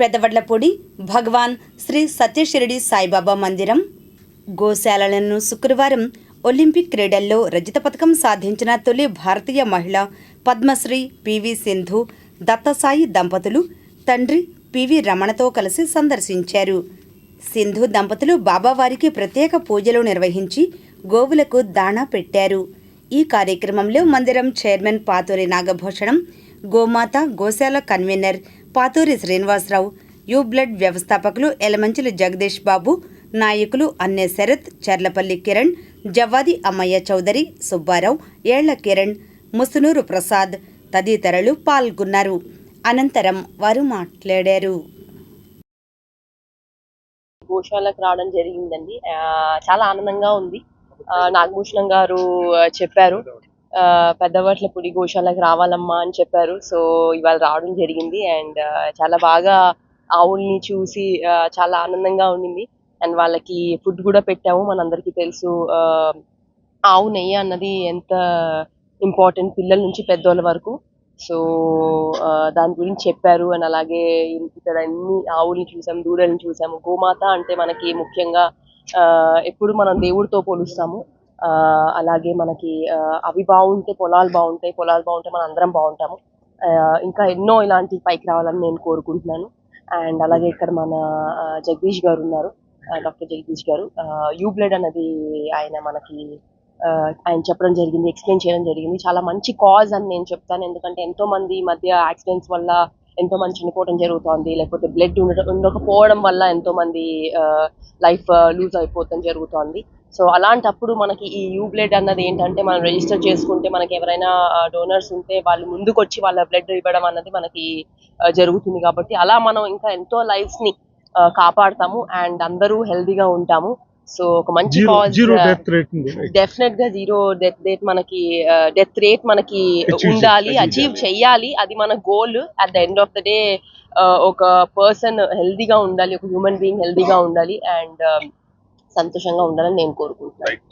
పెదవడ్లపూడి భగవాన్ శ్రీ సత్యశిరడి సాయిబాబా మందిరం. గోశాలలను శుక్రవారం ఒలింపిక్ క్రీడల్లో రజత పథకం సాధించిన తొలి భారతీయ మహిళ పద్మశ్రీ పివి సింధు దత్తసాయి దంపతులు తండ్రి పివి రమణతో కలిసి సందర్శించారు. సింధు దంపతులు బాబావారికి ప్రత్యేక పూజలు నిర్వహించి గోవులకు దాణా పెట్టారు. ఈ కార్యక్రమంలో మందిరం చైర్మన్ పాతూరి నాగభూషణం గోమాత గోశాల convener Paturi Srinivasarao U blood వ్యవస్థాపకులు ఎలమంచిలి జగదీష్ బాబు నాయకులు అన్నే శరత్ చర్లపల్లి కిరణ్ జవ్వాది అమ్మయ్య చౌదరి సుబ్బారావు ఏళ్ళ కిరణ్ ముసునూరు ప్రసాద్ తదితరులు పాల్గొన్నారు. అనంతరం వారు మాట్లాడారు. గోశాలకు రావడం జరిగిందండి. చాలా ఆనందంగా ఉంది. నాగభూషణం గారు చెప్పారు. పెద్దవట్లపూడి గోశాలకు రావాలమ్మా అని చెప్పారు. సో ఇవాళ రావడం జరిగింది. అండ్ చాలా బాగా ఆవుల్ని చూసి చాలా ఆనందంగా ఉండింది. అండ్ వాళ్ళకి ఫుడ్ కూడా పెట్టాము. మనందరికీ తెలుసు ఆ, ఆవు నెయ్యి అన్నది ఎంత ఇంపార్టెంట్ పిల్లల నుంచి పెద్దోళ్ళ వరకు. సో దాని గురించి చెప్పారు. అండ్ అలాగే ఇక్కడ అన్ని ఆవుల్ని చూసాము దూడల్ని చూసాము. గోమాత అంటే మనకి ముఖ్యంగా ఆ, ఎప్పుడు మనం దేవుడితో పోలుస్తాము. అలాగే మనకి అవి బాగుంటే పొలాలు బాగుంటాయి పొలాలు బాగుంటే మనం అందరం బాగుంటాము. ఇంకా ఎన్నో ఇలాంటి పైకి రావాలని నేను కోరుకుంటున్నాను. అండ్ అలాగే ఇక్కడ మన జగదీష్ గారు ఉన్నారు. డాక్టర్ జగదీష్ గారు. యూ బ్లడ్ అనేది ఆయన మనకి ఆయన చెప్పడం జరిగింది ఎక్స్ప్లెయిన్ చేయడం జరిగింది. చాలా మంచి కాజ్ అని నేను చెప్తాను. ఎందుకంటే ఎంతో మంది ఈ మధ్య యాక్సిడెంట్స్ వల్ల ఎంతో మంది చనిపోవడం జరుగుతోంది. లేకపోతే బ్లడ్ ఉండకపోవడం వల్ల ఎంతో మంది లైఫ్ లూజ్ అయిపోవడం జరుగుతోంది. సో అలాంటప్పుడు మనకి ఈ యూ బ్లడ్ అన్నది ఏంటంటే మనం రిజిస్టర్ చేసుకుంటే మనకి ఎవరైనా డోనర్స్ ఉంటే వాళ్ళు ముందుకు వచ్చి వాళ్ళ బ్లడ్ ఇవ్వడం అన్నది మనకి జరుగుతుంది కాబట్టి అలా మనం ఇంకా ఎంతో లైఫ్స్ని ఆ, కాపాడతాము అండ్ అందరూ హెల్దీగా ఉంటాము. సో ఒక మంచి డెఫినెట్గా జీరో డెత్ రేట్ మనకి డెత్ రేట్ మనకి ఉండాలి. అచీవ్ చెయ్యాలి అది మన goal at the end of the day ఒక పర్సన్ హెల్దీగా ఉండాలి ఒక హ్యూమన్ బీయింగ్ హెల్దీగా ఉండాలి. అండ్ సంతోషంగా ఉండాలని నేను కోరుకుంటున్నాను.